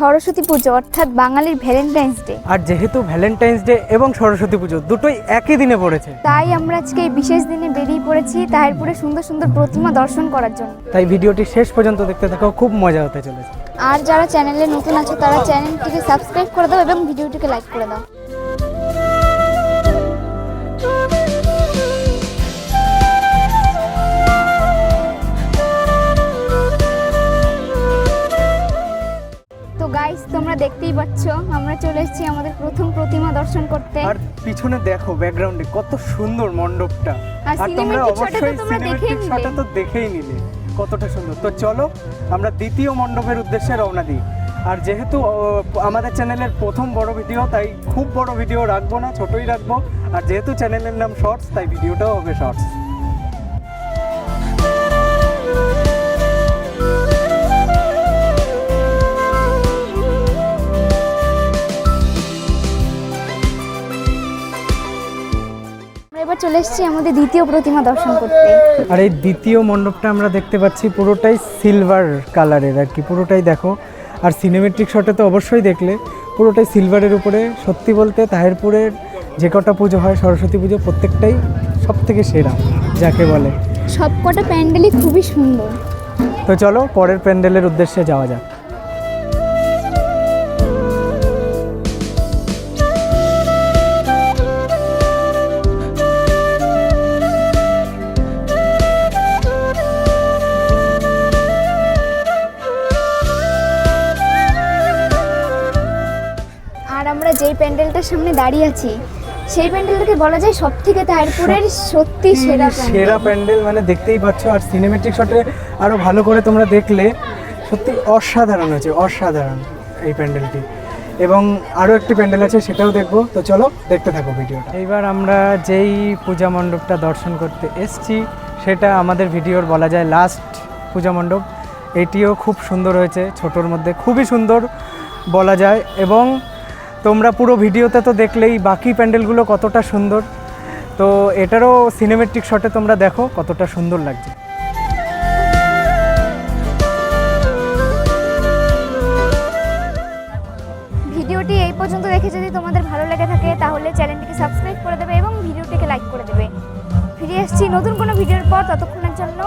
সরস্বতী পুজো অর্থাৎ বাঙালির Valentine's day আর যেহেতু ভ্যালেন্টাইন্স ডে এবং সরস্বতী পুজো দুটোই একই দিনে পড়েছে। তাই আমরা আজকে এই বিশেষ দিনে বেরিয়ে পড়েছি তাহিরপুরে সুন্দর সুন্দর প্রতিমা দর্শন করার জন্য। তাই ভিডিওটি শেষ পর্যন্ত দেখতে থাকো খুব মজা হতে চলেছে। আর যারা চ্যানেলে নতুন আছে তারা চ্যানেলটিকে সাবস্ক্রাইব করে দাও এবং ভিডিওটিকে লাইক করে দাও। তোমরা দেখতেই পাচ্ছ আমরা চলে এসেছি আমাদের প্রথম প্রতিমা দর্শন করতে। আর পিছনে দেখো ব্যাকগ্রাউন্ডে কত সুন্দর মণ্ডপটা। আর তোমরা অবশ্যই সিনেমেটিক তো দেখেই নিলে কতটা সুন্দর। তো চলো আমরা দ্বিতীয় মণ্ডপের উদ্দেশ্যে রওনা দিই। আর যেহেতু আমাদের চ্যানেলের প্রথম বড় ভিডিও তাই খুব বড় ভিডিও রাখব না ছোটই রাখব। আর যেহেতু চ্যানেলের নাম শর্টস তাই ভিডিওটাও হবে শর্টস এবার চলে এসেছি আমাদের দ্বিতীয় প্রতিমা দর্শন করতে। আর এই দ্বিতীয় মণ্ডপটা আমরা দেখতে পাচ্ছি পুরোটাই সিলভার কালারের আর কি পুরোটাই দেখো। আর সিনেমেট্রিক শটে তো অবশ্যই দেখলে পুরোটাই সিলভারের উপরে সত্যি বলতে তাহেরপুরের যে কটা পুজো হয় সরস্বতী পুজো প্রত্যেকটাই সব থেকে সেরা যাকে বলে। সবকটা প্যান্ডেলই খুবই সুন্দর। তো চলো পরের প্যান্ডেলের উদ্দেশ্যে যাওয়া যাক। আর আমরা যেই প্যান্ডেলটার সামনে দাঁড়িয়ে আছি সেই প্যান্ডেলটাকে বলা যায় সব থেকে তাহিরপুরের সত্যি সেরা সেরা প্যান্ডেল। মানে দেখতেই পাচ্ছ আর সিনেমেটিক শটে আরও ভালো করে তোমরা দেখলে সত্যি অসাধারণ হয়েছে অসাধারণ এই প্যান্ডেলটি। এবং আরও একটি প্যান্ডেল আছে সেটাও দেখব। তো চলো দেখতে থাকো ভিডিওটা। এইবার আমরা যেই পূজা মণ্ডপটা দর্শন করতে এসছি সেটা আমাদের ভিডিওর বলা যায় লাস্ট পূজা মণ্ডপ। এটিও খুব সুন্দর হয়েছে ছোটোর মধ্যে খুবই সুন্দর বলা যায়। এবং তোমরা পুরো ভিডিওতে তো দেখলেই বাকি প্যান্ডেলগুলো কতটা সুন্দর। তো এটারও সিনেমেট্রিক শটে তোমরা দেখো কতটা সুন্দর লাগছে। ভিডিওটি এই পর্যন্ত দেখে যদি তোমাদের ভালো লেগে থাকে, তাহলে চ্যানেলটিকে সাবস্ক্রাইব করে দেবে এবং ভিডিওটিকে লাইক করে দেবে। ফিরে এসেছি নতুন কোনো ভিডিওর পর, ততক্ষণের জন্য